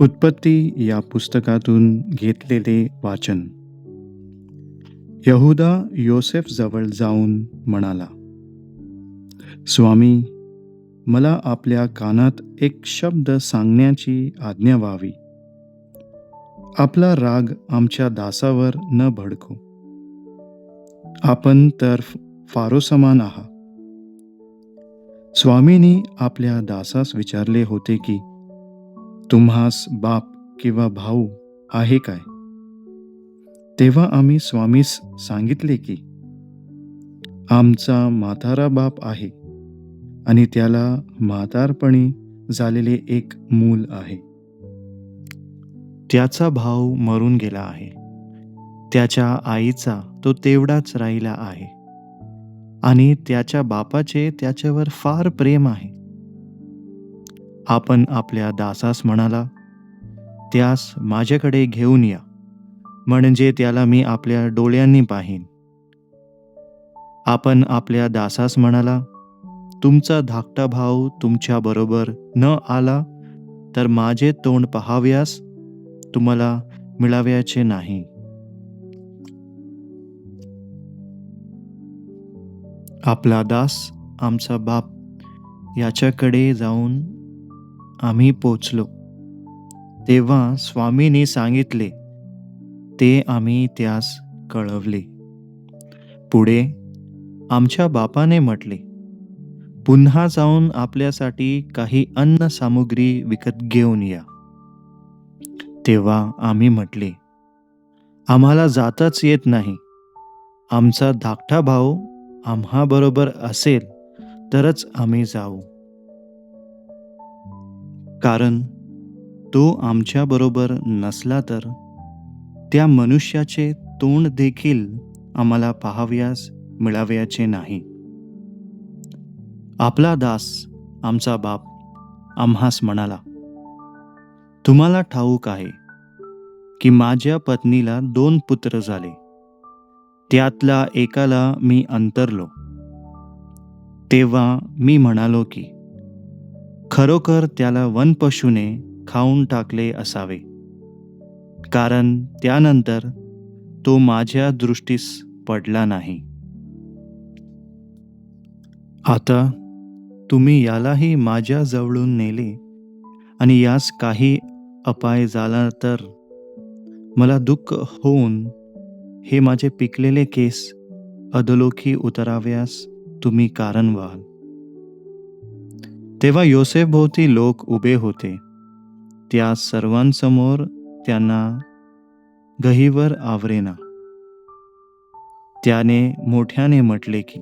उत्पत्ती या पुस्तकातून घेतलेले वाचन. यहुदा योसेफ जवळ जाऊन म्हणाला स्वामी मला आपल्या कानात एक शब्द सांगण्याची आज्ञा व्हावी. आपला राग आमच्या दासावर न भडको. आपण तर फारो समान आहात. स्वामींनी आपल्या दासास विचारले होते की तुम्हास बाप किंवा भाऊ आहे काय? तेव्हा आम्ही स्वामीस सांगितले की आमचा म्हातारा बाप आहे आणि त्याला म्हातारपणी झालेले एक मूल आहे. त्याचा भाऊ मरून गेला आहे. त्याच्या आईचा तो तेवढाच राहिला आहे. आणि त्याच्या बापाचे त्याच्यावर फार प्रेम आहे. आपण आपल्या दासास म्हणाला त्यास माझ्याकडे घेऊन या म्हणजे त्याला मी आपल्या डोळ्यांनी पाहीन. आपण आपल्या दासास म्हणाला तुमचा धाकटा भाऊ तुमच्या बरोबर न आला तर माझे तोंड पहाव्यास तुम्हाला मिळाव्याचे नाही. आपला दास आमचा बाप याच्याकडे जाऊन आम्ही पोचलो. तेव्हा स्वामींनी सांगितले ते आम्ही त्यास कळवले. पुढे आमच्या बापाने म्हटले पुन्हा जाऊन आपल्यासाठी काही अन्न सामुग्री विकत घेऊन या. तेव्हा आम्ही म्हटले आम्हाला जाताच येत नाही. आमचा धाकटा भाऊ आम्हा बरोबर असेल तरच आम्ही जाऊ. कारण तो आमच्याबरोबर नसला तर त्या मनुष्याचे तोंड देखील आम्हाला पाहाव्यास मिळाव्याचे नाही. आपला दास आमचा बाप आम्हास म्हणाला तुम्हाला ठाऊक आहे की माझ्या पत्नीला दोन पुत्र झाले. त्यातला एकाला मी अंतरलो. तेव्हा मी म्हणालो की खरोखर त्याला वनपशूने खाऊन टाकले असावे. कारण त्यानंतर तो माझ्या दृष्टीस पडला नाही. आता तुम्ही यालाही माझ्या जवळून नेले आणि यास काही अपाय झाला तर? मला दुःख होऊन हे माझे पिकलेले केस अधलोखी उतराव्यास तुम्ही कारण व्हाल तेव्हा योसेफ भोवती लोक उभे होते. त्या सर्वांसमोर त्यांना गहीवर आवरेना त्याने मोठ्याने म्हटले की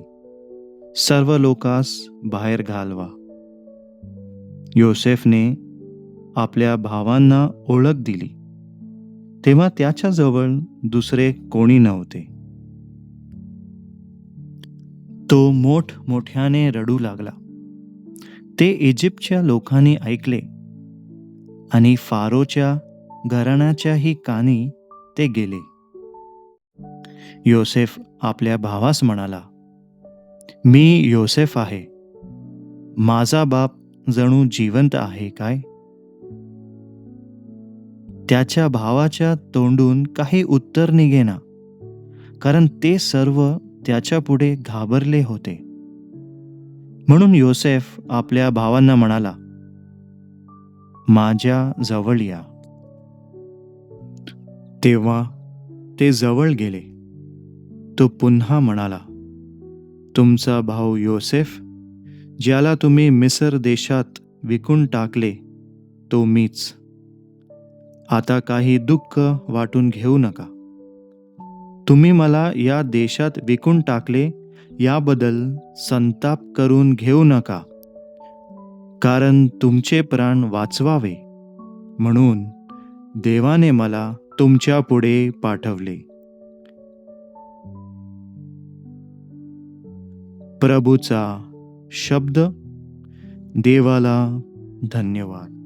सर्व लोकास बाहेर घालवा. योसेफने आपल्या भावांना ओळख दिली. तेव्हा त्याच्याजवळ दुसरे कोणी नव्हते. तो मोठ मोठ्याने रडू लागला. ते इजिप्तच्या लोकांनी ऐकले आणि फारोच्या घराण्याच्याही कानी ते गेले. योसेफ आपल्या भावास म्हणाला मी योसेफ आहे. माझा बाप जणू जिवंत आहे काय? त्याच्या भावाच्या तोंडून काही उत्तर निघेना कारण ते सर्व त्याच्यापुढे घाबरले होते. म्हणून योसेफ आपल्या भावांना म्हणाला माझ्या जवळ या. तेव्हा ते जवळ गेले. तो पुन्हा म्हणाला तुमचा भाऊ योसेफ ज्याला तुम्ही मिसर देशात विकून टाकले तो मीच. आता काही दुःख वाटून घेऊ नका. तुम्ही मला या देशात विकून टाकले याबद्दल संताप करून घेऊ नका. कारण तुमचे प्राण वाचवावे. म्हणून देवाने मला तुमच्यापुढे पाठवले. प्रभूचा शब्द देवाला धन्यवाद.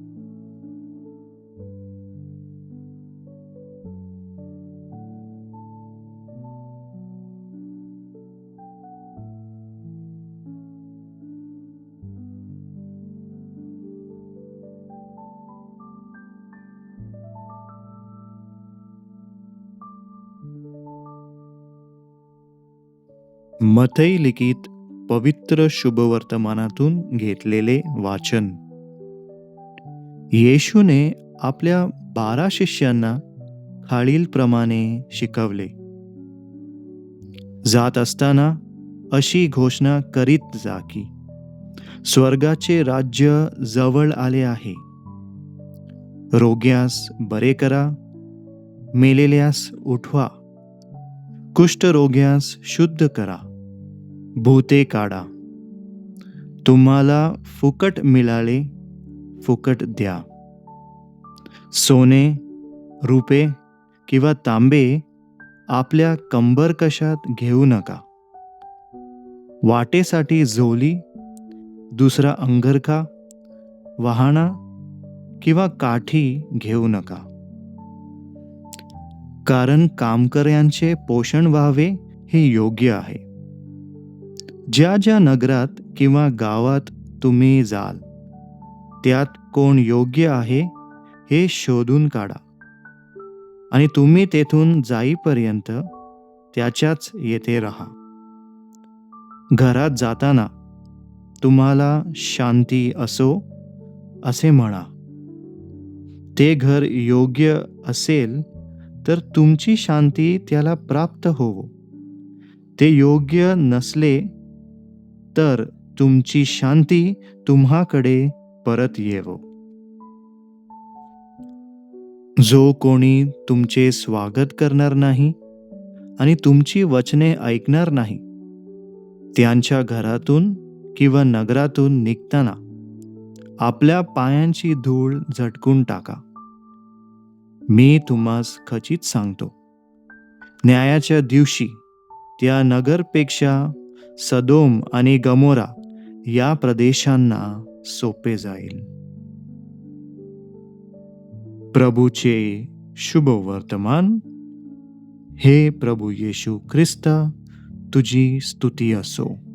मथई लिखित पवित्र शुभवर्तमानातून घेतलेले वाचन. येशूने आपल्या बारा शिष्यांना खालीलप्रमाणे शिकवले. जात असताना अशी घोषणा करीत जा की स्वर्गाचे राज्य जवळ आले आहे. रोग्यास बरे करा मेलेल्यास उठवा. कुष्ठरोग्यास शुद्ध करा. भूते काढा. तुम्हाला फुकट मिळाले फुकट द्या. सोने रुपे किंवा तांबे आपल्या कंबर कशात घेऊ नका. वाटेसाठी झोली दुसरा अंगरखा वाहना किंवा काठी घेऊ नका. कारण कामकऱ्यांचे पोषण व्हावे हे योग्य आहे. ज्या ज्या नगरात किंवा गावात तुम्ही जाल त्यात कोण योग्य आहे हे शोधून काढा. आणि तुम्ही तेथून जाईपर्यंत त्याच्याच येथे राहा. घरात जाताना तुम्हाला शांती असो असे म्हणा. ते घर योग्य असेल तर तुमची शांती त्याला प्राप्त होवो. ते योग्य नसले तर तुमची शांती तुम्हाकडे परत येवो. जो कोणी तुमचे स्वागत करणार नाही आणि तुमची वचने ऐकणार नाही त्यांच्या घरातून किंवा नगरातून निघताना आपल्या पायांची धूळ झटकून टाका. मी तुम्हास खचित सांगतो न्यायाच्या दिवशी त्या नगरपेक्षा सदोम आणि गमोरा या प्रदेशांना सोपे जाईल. प्रभूचे शुभ वर्तमान हे प्रभू येशू ख्रिस्ता तुझी स्तुती असो.